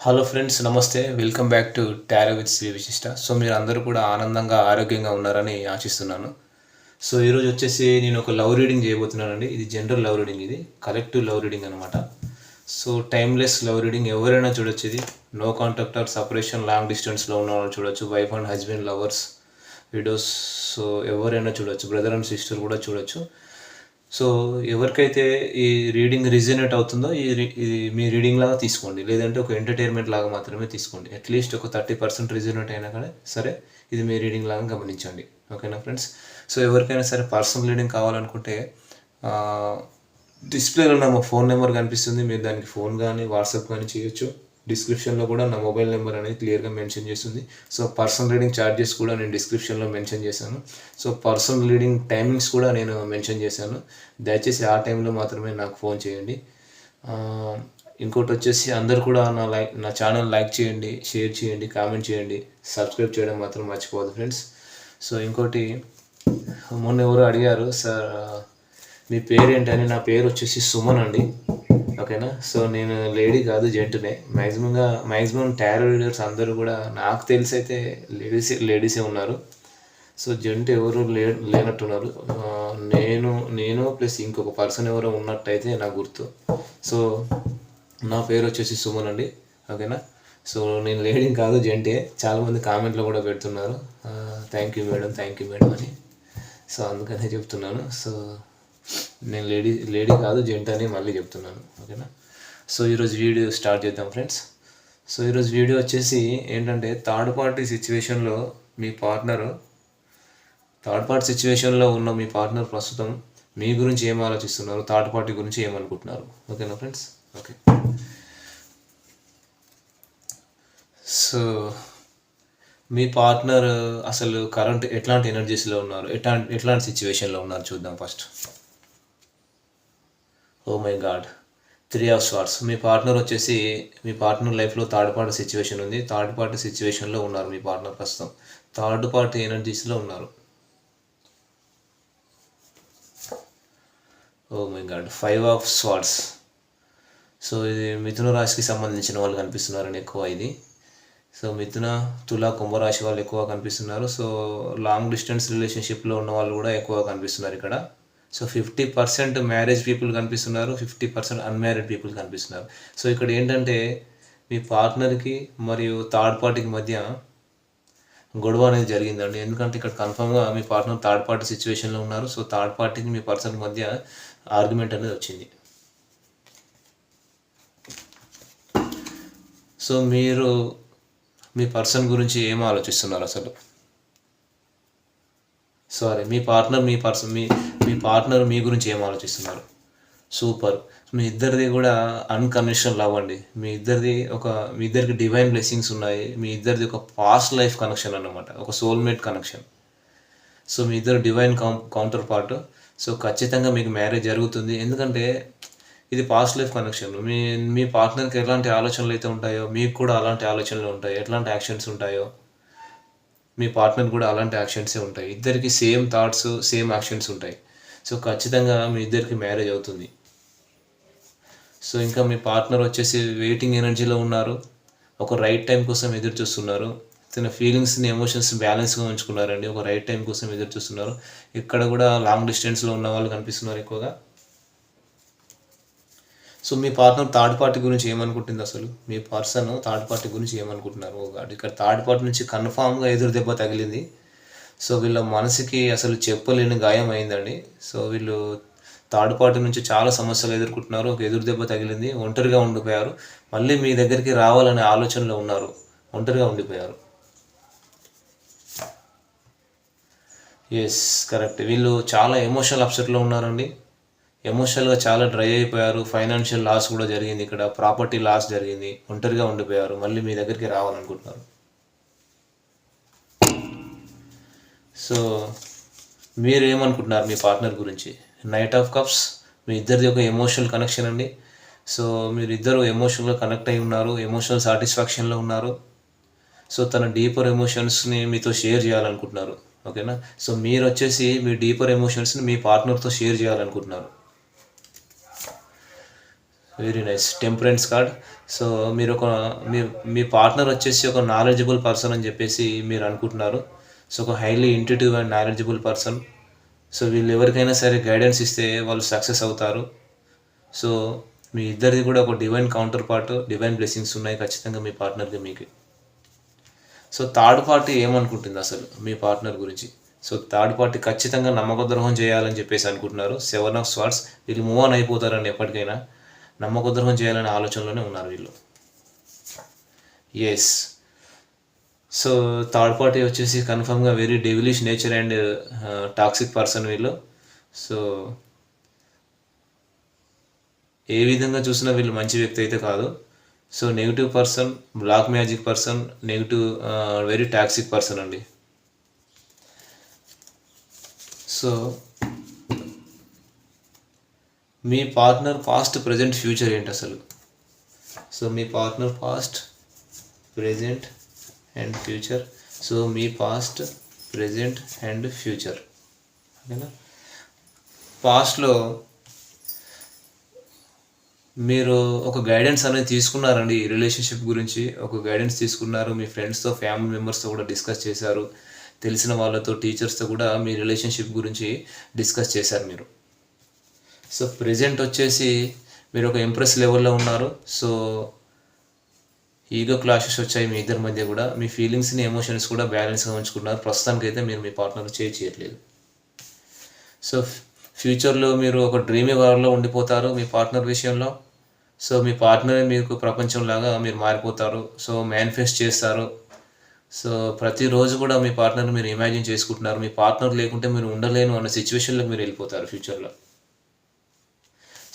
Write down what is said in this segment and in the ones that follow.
Hello friends నమస్తే. Welcome back to tarot with Sri Vishishta so మీరు అందరూ కూడా ఆనందంగా ఆరోగ్యంగా ఉన్నారని ఆశిస్తున్నాను. సో ఈరోజు వచ్చేసి నేను ఒక లవ్ రీడింగ్ చేయబోతున్నానండి. ఇది జనరల్ లవ్ రీడింగ్ ఇది. కలెక్టివ్ లవ్ రీడింగ్ అనమాట సో టైమ్లెస్ లవ్ రీడింగ్ ఎవరైనా చూడొచ్చు ఇది no contact or separation long డిస్టెన్స్లో ఉన్న వాళ్ళు చూడొచ్చు. Wife and husband lovers widows so ఎవరైనా చూడొచ్చు. బ్రదర్ అండ్ సిస్టర్ కూడా చూడొచ్చు. సో ఎవరికైతే ఈ రీడింగ్ రిజనేట్ అవుతుందో ఈ ఇది మీ రీడింగ్ లాగా తీసుకోండి. లేదంటే ఒక ఎంటర్టైన్మెంట్ లాగా మాత్రమే తీసుకోండి. అట్లీస్ట్ ఒక థర్టీ పర్సెంట్ రిజనేట్ అయినా కానీ సరే ఇది మీ రీడింగ్ లాగా గమనించండి. ఓకేనా ఫ్రెండ్స్? సో ఎవరికైనా సరే పర్సనల్ రీడింగ్ కావాలనుకుంటే డిస్ప్లేలో ఉన్న మా ఫోన్ నెంబర్ కనిపిస్తుంది. మీరు దానికి ఫోన్ కానీ వాట్సాప్ కానీ చేయొచ్చు. డిస్క్రిప్షన్లో కూడా నా మొబైల్ నెంబర్ అనేది క్లియర్గా మెన్షన్ చేస్తుంది. సో పర్సనల్ రీడింగ్ ఛార్జెస్ కూడా నేను డిస్క్రిప్షన్లో మెన్షన్ చేశాను. సో పర్సనల్ రీడింగ్ టైమింగ్స్ కూడా నేను మెన్షన్ చేశాను. దయచేసి ఆ టైంలో మాత్రమే నాకు ఫోన్ చేయండి. ఇంకోటి వచ్చేసి అందరు కూడా నా లైక్ నా ఛానల్ లైక్ చేయండి షేర్ చేయండి కామెంట్ చేయండి. సబ్స్క్రైబ్ చేయడం మాత్రం మర్చిపోదు ఫ్రెండ్స్. సో ఇంకోటి మొన్న ఎవరు అడిగారు సార్ మీ పేరు ఏంటని నా పేరు వచ్చేసి సుమన్ అండి. ఓకేనా? సో నేను లేడీ కాదు జెంట్నే. మ్యాక్సిమంగా మ్యాక్సిమం టారో రీడర్స్ అందరూ కూడా నాకు తెలిసి అయితే లేడీస్ లేడీసే ఉన్నారు. సో జెంట్ ఎవరు లే లేనట్టున్నారు. నేను నేను ప్లస్ ఇంకొక పర్సన్ ఎవరో ఉన్నట్టయితే నాకు గుర్తు. సో నా పేరు వచ్చేసి సుమన్ అండి. ఓకేనా? సో నేను లేడీ కాదు జెంటే. చాలామంది కామెంట్లో కూడా పెడుతున్నారు. Thank you madam thank you madam అని. సో అందుకనే చెప్తున్నాను. సో నేను లేడీ లేడీ కాదు జెంట్ అని మళ్ళీ చెప్తున్నాను. ఓకేనా? సో ఈరోజు వీడియో స్టార్ట్ చేద్దాం ఫ్రెండ్స్. సో ఈరోజు వీడియో వచ్చేసి ఏంటంటే థర్డ్ పార్టీ సిచ్యువేషన్లో మీ పార్ట్నర్ థర్డ్ పార్టీ సిచ్యువేషన్లో ఉన్న మీ పార్ట్నర్ ప్రస్తుతం మీ గురించి ఏం ఆలోచిస్తున్నారు? థర్డ్ పార్టీ గురించి ఏమనుకుంటున్నారు ఓకేనా ఫ్రెండ్స్? ఓకే. సో మీ పార్ట్నర్ అసలు కరెంట్ ఎట్లాంటి ఎనర్జీస్లో ఉన్నారు? ఎట్లాంటి ఎట్లాంటి సిచ్యువేషన్లో ఉన్నారు? చూద్దాం first oh my god. Three of swords me partner వచ్చేసి మీ పార్ట్నర్ లైఫ్లో థర్డ్ పార్టీ సిచ్యువేషన్ ఉంది. థర్డ్ పార్టీ సిచ్యువేషన్లో ఉన్నారు మీ పార్ట్నర్ ప్రస్తుతం. థర్డ్ పార్టీ ఎనర్జీస్లో ఉన్నారు. ఓ my god. Five of swords. So ఇది మిథున రాశికి సంబంధించిన వాళ్ళు కనిపిస్తున్నారని ఎక్కువ ఇది. సో మిథున తుల కుంభరాశి వాళ్ళు ఎక్కువ కనిపిస్తున్నారు. సో లాంగ్ డిస్టెన్స్ రిలేషన్షిప్లో ఉన్న వాళ్ళు కూడా ఎక్కువ కనిపిస్తున్నారు ఇక్కడ. So fifty percent marriage people కనిపిస్తున్నారు ఫిఫ్టీ పర్సెంట్ అన్మ్యారీడ్ పీపుల్ కనిపిస్తున్నారు. సో ఇక్కడ ఏంటంటే మీ పార్ట్నర్కి మరియు థర్డ్ పార్టీకి మధ్య గొడవ అనేది జరిగిందండి. ఎందుకంటే ఇక్కడ కన్ఫర్మ్గా మీ పార్ట్నర్ థర్డ్ పార్టీ సిచ్యువేషన్లో ఉన్నారు. సో థర్డ్ పార్టీకి మీ పర్సన్ మధ్య ఆర్గ్యుమెంట్ అనేది వచ్చింది. సో మీరు మీ పర్సన్ గురించి ఏం ఆలోచిస్తున్నారు అసలు? సారీ మీ పార్ట్నర్ మీ పర్సన్ మీ మీ పార్ట్నర్ మీ గురించి ఏం ఆలోచిస్తున్నారు? సూపర్ మీ ఇద్దరిది కూడా అన్కండిషనల్ లవ్ అండి. మీ ఇద్దరిది ఒక మీ ఇద్దరికి డివైన్ బ్లెస్సింగ్స్ ఉన్నాయి. మీ ఇద్దరిది ఒక పాస్ట్ లైఫ్ కనెక్షన్ అన్నమాట. ఒక సోల్మేట్ కనెక్షన్ సో మీ ఇద్దరు డివైన్ కౌంటర్ పార్ట్ సో ఖచ్చితంగా మీకు మ్యారేజ్ జరుగుతుంది. ఎందుకంటే ఇది పాస్ట్ లైఫ్ కనెక్షన్ మీ మీ పార్ట్నర్కి ఎలాంటి ఆలోచనలు అయితే ఉంటాయో మీకు కూడా అలాంటి ఆలోచనలు ఉంటాయి. ఎట్లాంటి యాక్షన్స్ ఉంటాయో మీ పార్ట్నర్ కూడా అలాంటి యాక్షన్సే ఉంటాయి. ఇద్దరికి సేమ్ థాట్స్ సేమ్ యాక్షన్స్ ఉంటాయి. సో ఖచ్చితంగా మీ ఇద్దరికి మ్యారేజ్ అవుతుంది. సో ఇంకా మీ పార్ట్నర్ వచ్చేసి వెయిటింగ్ ఎనర్జీలో ఉన్నారు. ఒక రైట్ టైం కోసం ఎదురు చూస్తున్నారు. తన ఫీలింగ్స్ని ఎమోషన్స్ బ్యాలెన్స్గా ఉంచుకున్నారండి. ఒక రైట్ టైం కోసం ఎదురు చూస్తున్నారు. ఇక్కడ కూడా లాంగ్ డిస్టెన్స్లో ఉన్న వాళ్ళు కనిపిస్తున్నారు ఎక్కువగా. సో మీ పార్ట్నర్ థర్డ్ పార్టీ గురించి ఏమనుకుంటుంది అసలు? మీ పర్సన్ థర్డ్ పార్టీ గురించి ఏమనుకుంటున్నారు? ఇక్కడ థర్డ్ పార్టీ నుంచి కన్ఫామ్గా ఎదురు దెబ్బ తగిలింది. సో వీళ్ళ మనసుకి అసలు చెప్పలేని గాయం అయిందండి. సో వీళ్ళు థర్డ్ పార్టీ నుంచి చాలా సమస్యలు ఎదుర్కొంటున్నారు. ఒక ఎదురు దెబ్బ తగిలింది. ఒంటరిగా ఉండిపోయారు. మళ్ళీ మీ దగ్గరికి రావాలనే ఆలోచనలో ఉన్నారు. ఒంటరిగా ఉండిపోయారు. ఎస్ కరెక్ట్ వీళ్ళు చాలా ఎమోషనల్ అప్సెట్లో ఉన్నారండి. ఎమోషనల్గా చాలా డ్రై అయిపోయారు. ఫైనాన్షియల్ లాస్ కూడా జరిగింది ఇక్కడ. ప్రాపర్టీ లాస్ జరిగింది. ఒంటరిగా ఉండిపోయారు. మళ్ళీ మీ దగ్గరికి రావాలనుకుంటున్నారు. సో మీరు ఏమనుకుంటున్నారు మీ పార్ట్నర్ గురించి? నైట్ ఆఫ్ కప్స్ మీ ఇద్దరిది ఒక ఎమోషనల్ కనెక్షన్ అండి. సో మీరు ఇద్దరు ఎమోషనల్గా కనెక్ట్ అయి ఉన్నారు. ఎమోషనల్ సాటిస్ఫాక్షన్లో ఉన్నారు. సో తన డీపర్ ఎమోషన్స్ని మీతో షేర్ చేయాలనుకుంటున్నారు. ఓకేనా? సో మీరు వచ్చేసి మీ డీపర్ ఎమోషన్స్ని మీ పార్ట్నర్తో షేర్ చేయాలనుకుంటున్నారు. Very nice temperance card. So మీరు ఒక మీ మీ పార్ట్నర్ వచ్చేసి ఒక నాలెడ్జబుల్ పర్సన్ అని చెప్పేసి మీరు అనుకుంటున్నారు. సో ఒక highly intuitive and knowledgeable person. So వీళ్ళు ఎవరికైనా సరే గైడెన్స్ ఇస్తే వాళ్ళు సక్సెస్ అవుతారు. సో మీ ఇద్దరిది కూడా ఒక divine counterpart divine blessings ఉన్నాయి ఖచ్చితంగా మీ పార్ట్నర్కి మీకు. సో థర్డ్ పార్టీ ఏమనుకుంటుంది అసలు మీ పార్ట్నర్ గురించి? సో థర్డ్ పార్టీ ఖచ్చితంగా నమ్మక ద్రోహం చేయాలని చెప్పేసి అనుకుంటున్నారు. సెవెన్ ఆఫ్ స్వార్ట్స్ వీళ్ళు మూవ్ ఆన్ అయిపోతారని ఎప్పటికైనా. నమ్మకద్రోహం చేయాలనే ఆలోచనలోనే ఉన్నారు వీళ్ళు. ఎస్ సో థర్డ్ పార్టీ వచ్చేసి కన్ఫర్మ్గా very devilish nature and toxic person వీళ్ళు. సో ఏ విధంగా చూసినా వీళ్ళు మంచి వ్యక్తి అయితే కాదు. So negative person black magic person negative very toxic person అండి. సో మీ పార్ట్నర్ పాస్ట్ ప్రజెంట్ ఫ్యూచర్ ఏంటి అసలు? So me partner past present and future. So me past present and future. ఓకేనా? పాస్ట్లో మీరు ఒక గైడెన్స్ అనేది తీసుకున్నారండి ఈ రిలేషన్షిప్ గురించి. ఒక గైడెన్స్ తీసుకున్నారు మీ ఫ్రెండ్స్తో ఫ్యామిలీ మెంబర్స్తో కూడా డిస్కస్ చేశారు. తెలిసిన వాళ్ళతో టీచర్స్తో కూడా మీ రిలేషన్షిప్ గురించి డిస్కస్ చేశారు మీరు. సో ప్రజెంట్ వచ్చేసి మీరు ఒక ఇంప్రెస్ లెవెల్లో ఉన్నారు. సో ఈగో క్లాషెస్ వచ్చాయి మీ ఇద్దరి మధ్య కూడా. మీ ఫీలింగ్స్ని ఎమోషన్స్ కూడా బ్యాలెన్స్గా ఉంచుకున్నారు. ప్రస్తుతానికైతే మీరు మీ పార్ట్నర్ చేయి చేయట్లేదు. సో ఫ్యూచర్లో మీరు ఒక డ్రీమ్ వరల్డ్లో ఉండిపోతారు మీ పార్ట్నర్ విషయంలో. సో మీ పార్ట్నర్ మీకు ప్రపంచంలాగా మీరు మారిపోతారు. సో మేనిఫెస్ట్ చేస్తారు. సో ప్రతిరోజు కూడా మీ పార్ట్నర్ మీరు ఇమాజిన్ చేసుకుంటున్నారు. మీ పార్ట్నర్ లేకుంటే మీరు ఉండలేను అన్న సిచ్యువేషన్లోకి మీరు వెళ్ళిపోతారు ఫ్యూచర్లో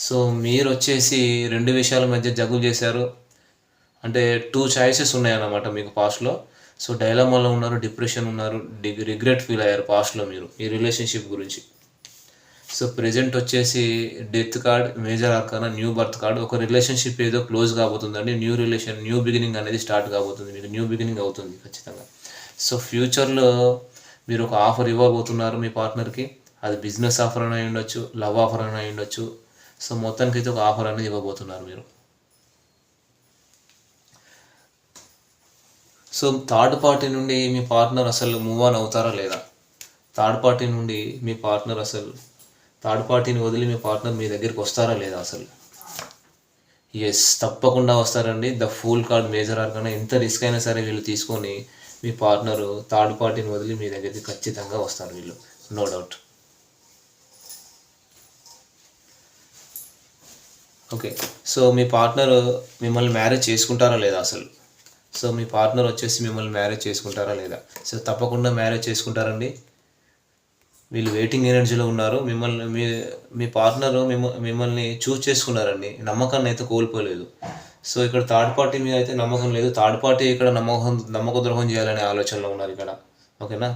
సో మీరు వచ్చేసి రెండు విషయాల మధ్య జగులు చేశారు. అంటే టూ చాయిసెస్ ఉన్నాయన్నమాట మీకు పాస్ట్లో సో డైలమాలో ఉన్నారు డిప్రెషన్ ఉన్నారు రిగ్రెట్ ఫీల్ అయ్యారు పాస్ట్లో మీరు ఈ రిలేషన్షిప్ గురించి. సో ప్రజెంట్ వచ్చేసి death card major arcana new birth card ఒక రిలేషన్షిప్ ఏదో క్లోజ్ కాబోతుందండి. న్యూ రిలేషన్ న్యూ బిగినింగ్ అనేది స్టార్ట్ కాబోతుంది మీకు న్యూ బిగినింగ్ అవుతుంది ఖచ్చితంగా. సో ఫ్యూచర్లో మీరు ఒక ఆఫర్ ఇవ్వబోతున్నారు మీ పార్ట్నర్కి. అది బిజినెస్ ఆఫర్ అని అయి ఉండొచ్చు లవ్ ఆఫర్ అని అయి ఉండొచ్చు సో మొత్తానికి అయితే ఒక ఆఫర్ అనేది ఇవ్వబోతున్నారు మీరు. సో థర్డ్ పార్టీ నుండి మీ పార్ట్నర్ అసలు మూవ్ ఆన్ అవుతారా లేదా? థర్డ్ పార్టీ నుండి మీ పార్ట్నర్ అసలు థర్డ్ పార్టీని వదిలి మీ పార్ట్నర్ మీ దగ్గరికి వస్తారా లేదా అసలు? ఎస్ తప్పకుండా వస్తారండి. ద ఫుల్ కార్డ్ మేజర్ ఆర్ ఎంత రిస్క్ అయినా సరే వీళ్ళు తీసుకొని మీ పార్ట్నరు థర్డ్ పార్టీని వదిలి మీ దగ్గరికి ఖచ్చితంగా వస్తారు వీళ్ళు. No doubt okay. సో మీ పార్ట్నర్ మిమ్మల్ని మ్యారేజ్ చేసుకుంటారా లేదా అసలు? సో మీ పార్ట్నర్ వచ్చేసి మిమ్మల్ని మ్యారేజ్ చేసుకుంటారా లేదా? సో తప్పకుండా మ్యారేజ్ చేసుకుంటారండి. వీళ్ళు వెయిటింగ్ ఎనర్జీలో ఉన్నారు. మిమ్మల్ని మీ మీ పార్ట్నర్ మిమ్మ మిమ్మల్ని చూస్ చేసుకున్నారండి. నమ్మకాన్ని అయితే కోల్పోలేదు. సో ఇక్కడ థర్డ్ పార్టీ మీద అయితే నమ్మకం లేదు. థర్డ్ పార్టీ ఇక్కడ నమ్మకం నమ్మక ద్రోహం చేయాలనే ఆలోచనలో ఉన్నారు ఇక్కడ. ఓకేనా?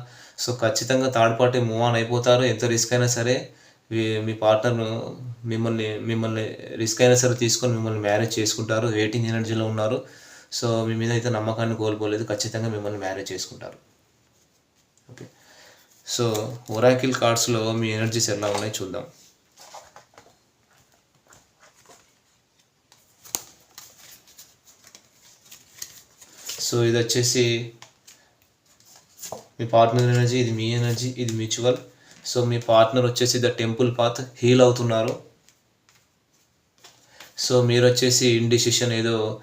సో ఖచ్చితంగా థర్డ్ పార్టీ మూవ్ ఆన్ అయిపోతారు. ఎంత రిస్క్ అయినా సరే మీ పార్ట్నర్ను మిమ్మల్ని మిమ్మల్ని రిస్క్ అయినా సరే తీసుకొని మిమ్మల్ని మ్యారేజ్ చేసుకుంటారు. వెయిటింగ్ ఎనర్జీలో ఉన్నారు. సో మీ మీద అయితే నమ్మకాన్ని కోల్పోలేదు. ఖచ్చితంగా మిమ్మల్ని మ్యారేజ్ చేసుకుంటారు. ఓకే సో ఒరాకిల్ కార్డ్స్లో మీ ఎనర్జీస్ ఎలా ఉన్నాయి చూద్దాం. సో ఇది వచ్చేసి మీ పార్ట్నర్ ఎనర్జీ ఇది మీ ఎనర్జీ ఇది మ్యూచువల్ సో మీ పార్ట్నర్ వచ్చేసి ద టెంపుల్ పాత్ హీల్ అవుతున్నారు. సో మీరు వచ్చేసి ఇండిసిషన్ ఏదో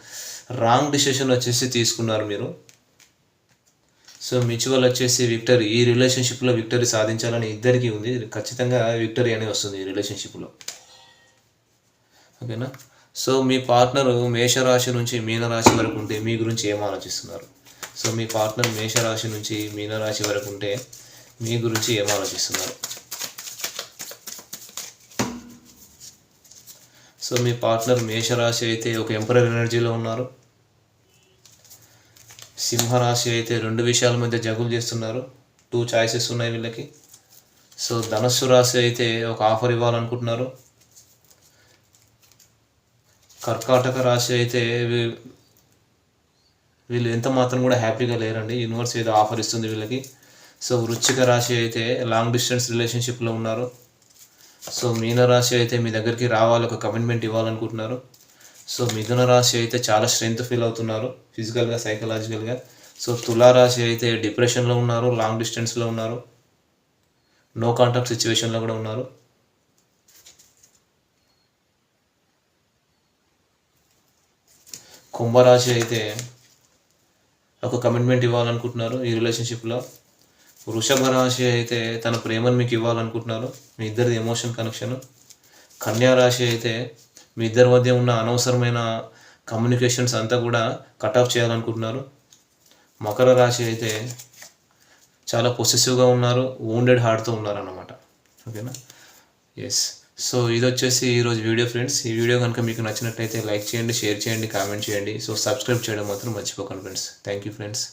రాంగ్ డిసిషన్ వచ్చేసి తీసుకున్నారు మీరు. సో మ్యూచువల్ వచ్చేసి విక్టరీ ఈ రిలేషన్షిప్లో విక్టరీ సాధించాలని ఇద్దరికీ ఉంది. ఖచ్చితంగా విక్టరీ అనేది వస్తుంది ఈ రిలేషన్షిప్లో. ఓకేనా? సో మీ పార్ట్నర్ మేషరాశి నుంచి మీనరాశి వరకు ఉంటే మీ గురించి ఏం ఆలోచిస్తున్నారు? సో మీ పార్ట్నర్ మేషరాశి నుంచి మీనరాశి వరకు ఉంటే మీ గురించి ఏం ఆలోచిస్తున్నారు? సో మీ పార్ట్నర్ మేషరాశి అయితే ఒక ఎంపరర్ ఎనర్జీలో ఉన్నారు. సింహరాశి అయితే రెండు విషయాల మధ్య జగులు చేస్తున్నారు. టూ చాయిసెస్ ఉన్నాయి వీళ్ళకి. సో ధనస్సు రాశి అయితే ఒక ఆఫర్ ఇవ్వాలనుకుంటున్నారు. కర్కాటక రాశి అయితే వీళ్ళు ఎంత మాత్రం కూడా హ్యాపీగా లేరండి. యూనివర్స్ ఏదో ఆఫర్ ఇస్తుంది వీళ్ళకి. సో వృశ్చిక రాశి అయితే లాంగ్ డిస్టెన్స్ రిలేషన్షిప్లో ఉన్నారు. సో మీనరాశి అయితే మీ దగ్గరికి రావాలి ఒక కమిట్మెంట్ ఇవ్వాలనుకుంటున్నారు. సో మిథున రాశి అయితే చాలా స్ట్రెంగ్త్ ఫీల్ అవుతున్నారు ఫిజికల్గా సైకలాజికల్గా సో తులారాశి అయితే డిప్రెషన్లో ఉన్నారు లాంగ్ డిస్టెన్స్లో ఉన్నారు. నో కాంటాక్ట్ సిచ్యువేషన్లో కూడా ఉన్నారు. కుంభరాశి అయితే ఒక కమిట్మెంట్ ఇవ్వాలనుకుంటున్నారు ఈ రిలేషన్షిప్లో వృషభ రాశి అయితే తన ప్రేమను మీకు ఇవ్వాలనుకుంటున్నారు మీ ఇద్దరిది ఎమోషన్ కనెక్షన్ కన్యా రాశి అయితే మీ ఇద్దరి మధ్య ఉన్న అనవసరమైన కమ్యూనికేషన్స్ అంతా కూడా కట్ ఆఫ్ చేయాలనుకుంటున్నారు. మకర రాశి అయితే చాలా పొసెసివ్గా ఉన్నారు ఓండెడ్ హార్ట్తో ఉన్నారన్నమాట. ఓకేనా? ఎస్ సో ఇది వచ్చేసి ఈరోజు వీడియో ఫ్రెండ్స్ ఈ వీడియో కనుక మీకు నచ్చినట్లయితే లైక్ చేయండి షేర్ చేయండి కామెంట్ చేయండి. సో సబ్స్క్రైబ్ చేయడం మాత్రం మర్చిపోకండి ఫ్రెండ్స్ థ్యాంక్ యూ ఫ్రెండ్స్